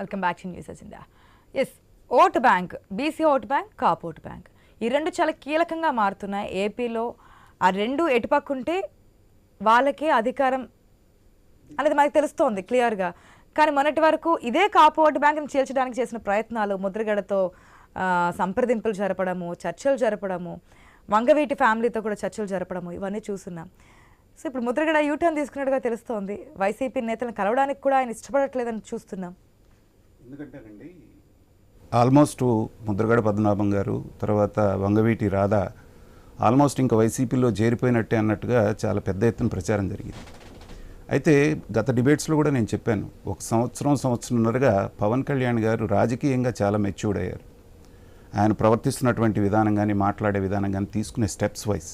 Welcome back to news అజిందా S vote bank BC vote bank Kapu vote bank. ఈ రెండు చాలా కీలకంగా మారుతున్నాయి. ఏపీలో ఆ రెండు ఎటుపక్కుంటే వాళ్ళకే అధికారం అనేది మనకు తెలుస్తోంది క్లియర్గా. కానీ మొన్నటి వరకు ఇదే కాపు ఓటు బ్యాంక్ని చీల్చడానికి చేసిన ప్రయత్నాలు ముద్రగడతో సంప్రదింపులు జరపడము చర్చలు జరపడము వంగవీటి ఫ్యామిలీతో కూడా చర్చలు జరపడము ఇవన్నీ చూస్తున్నాం. సో ఇప్పుడు ముద్రగడ యూటర్న్ తీసుకున్నట్టుగా తెలుస్తోంది. వైసీపీ నేతలను కలవడానికి కూడా ఆయన ఇష్టపడట్లేదని చూస్తున్నాం. ఎందుకంటేనండి ఆల్మోస్ట్ ముద్రగడ పద్మనాభం గారు తర్వాత వంగవీటి రాధ ఆల్మోస్ట్ ఇంకా వైసీపీలో చేరిపోయినట్టే అన్నట్టుగా చాలా పెద్ద ఎత్తున ప్రచారం జరిగింది. అయితే గత డిబేట్స్లో కూడా నేను చెప్పాను ఒక సంవత్సరం సంవత్సరంన్నరగా పవన్ కళ్యాణ్ గారు రాజకీయంగా చాలా మెచ్యూర్డ్ అయ్యారు. ఆయన ప్రవర్తిస్తున్నటువంటి విధానం కానీ మాట్లాడే విధానం కానీ తీసుకునే స్టెప్స్ వైజ్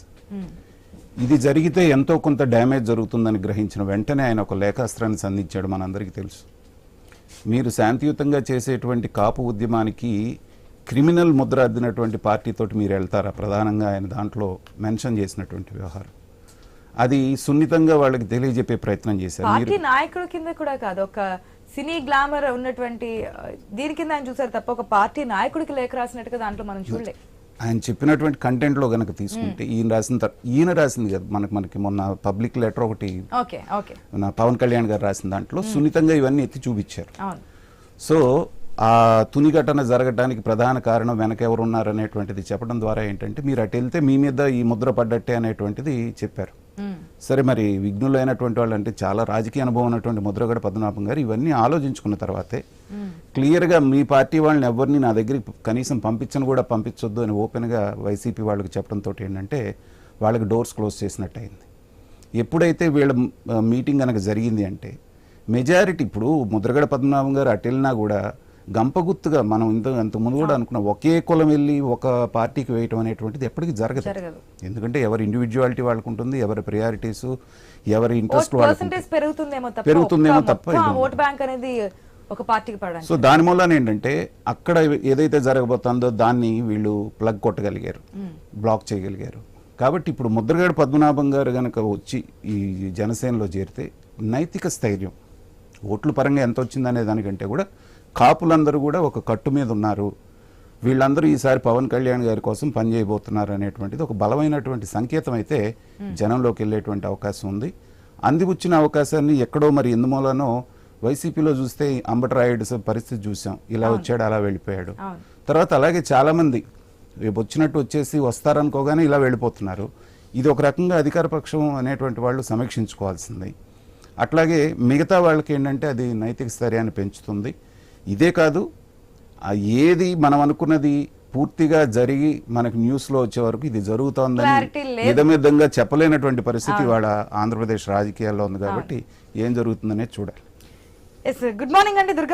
ఇది జరిగితే ఎంతో కొంత డ్యామేజ్ జరుగుతుందని గ్రహించిన వెంటనే ఆయన ఒక లేఖాస్త్రాన్ని సంధించాడు మనందరికీ తెలుసు. మీరు శాంతియుతంగా చేసేటువంటి కాపు ఉద్యమానికి క్రిమినల్ ముద్ర అద్దినటువంటి పార్టీతోటి మీరు వెళ్తారా? ప్రధానంగా ఆయన దాంట్లో మెన్షన్ చేసినటువంటి వ్యవహారం. అది సున్నితంగా వాళ్ళకి తెలియజెప్పే ప్రయత్నం చేశారు. పార్టీ నాయకుడి కింద కూడా కాదు ఒక సినీ గ్లామర్ ఉన్నటువంటి దీని కింద ఆయన చూసారు తప్ప ఒక పార్టీ నాయకుడికి లేఖ రాసినట్టుగా దాంట్లో మనం చూడలే. ఆయన చెప్పినటువంటి కంటెంట్లో గనక తీసుకుంటే ఈయన రాసిన ఈయన రాసింది కదా మనకి మనకి మొన్న పబ్లిక్ లెటర్ ఒకటి మన పవన్ కళ్యాణ్ గారు రాసిన దాంట్లో సున్నితంగా ఇవన్నీ ఎత్తి చూపించారు. సో ఆ తుని ఘటన జరగడానికి ప్రధాన కారణం వెనక ఎవరు ఉన్నారు అనేటువంటిది చెప్పడం ద్వారా ఏంటంటే మీరు అటు వెళ్తే మీ మీద ఈ ముద్ర పడ్డట్టే అనేటువంటిది చెప్పారు. సరే మరి విఘ్నులైనటువంటి వాళ్ళు అంటే చాలా రాజకీయ అనుభవం ఉన్నటువంటి ముద్రగడ పద్మనాభం గారు ఇవన్నీ ఆలోచించుకున్న తర్వాతే క్లియర్గా మీ పార్టీ వాళ్ళని ఎవరిని నా దగ్గరికి కనీసం పంపించను కూడా పంపించొద్దు అని ఓపెన్గా వైసీపీ వాళ్ళకి చెప్పడంతో ఏంటంటే వాళ్ళకి డోర్స్ క్లోజ్ చేసినట్టు అయింది ఎప్పుడైతే వీళ్ళ మీటింగ్ కనుక జరిగింది అంటే మెజారిటీ ఇప్పుడు ముద్రగడ పద్మనాభం గారు అటు వెళ్ళినా కూడా గంపగుత్తుగా మనం ఇంత అంత ముందు కూడా అనుకున్నాం ఒకే కులం వెళ్ళి ఒక పార్టీకి వేయటం అనేటువంటిది ఎప్పటికీ జరగదు. ఎందుకంటే ఎవరి ఇండివిజువాలిటీ వాళ్ళకు ఉంటుంది ఎవరి ప్రియారిటీస్ ఎవరి ఇంట్రెస్ట్ పెరుగుతుందేమో తప్ప పెరుగుతుందేమో తప్ప ఓట్ బ్యాంక్ అనేది ఒక పార్టీకి పడడానికి. సో దాని మూలన ఏంటంటే అక్కడ ఏదైతే జరగబోతుందో దాన్ని వీళ్ళు ప్లగ్ కొట్టగలిగారు బ్లాక్ చేయగలిగారు. కాబట్టి ఇప్పుడు ముద్రగడ పద్మనాభం గారు కనుక వచ్చి ఈ జనసేనలో చేరితే నైతిక స్థైర్యం ఓట్ల పరంగా ఎంత వచ్చిందనే దానికంటే కూడా కాపులందరూ కూడా ఒక కట్టు మీద ఉన్నారు. వీళ్ళందరూ ఈసారి పవన్ కళ్యాణ్ గారి కోసం పనిచేయబోతున్నారు అనేటువంటిది ఒక బలమైనటువంటి సంకేతం అయితే జనంలోకి వెళ్ళేటువంటి అవకాశం ఉంది. అందిపుచ్చిన అవకాశాన్ని ఎక్కడో మరి ఎందుమూలనో వైసీపీలో చూస్తే అంబటరాయుడు పరిస్థితి చూసాం ఇలా వచ్చాడు అలా వెళ్ళిపోయాడు. తర్వాత అలాగే చాలామంది రేపు వచ్చినట్టు వచ్చేసి వస్తారనుకోగానే ఇలా వెళ్ళిపోతున్నారు. ఇది ఒక రకంగా అధికార పక్షం అనేటువంటి వాళ్ళు సమీక్షించుకోవాల్సింది. అట్లాగే మిగతా వాళ్ళకి ఏంటంటే అది నైతిక స్థైర్యాన్ని పెంచుతుంది. ఇదే కాదు ఏది మనం అనుకున్నది పూర్తిగా జరిగి మనకు న్యూస్లో వచ్చే వరకు ఇది జరుగుతోందని. విధమిధంగా చెప్పలేనటువంటి పరిస్థితి వాళ్ళ ఆంధ్రప్రదేశ్ రాజకీయాల్లో ఉంది కాబట్టి ఏం జరుగుతుందనే చూడాలి. గుడ్ మార్నింగ్ అండి దుర్గా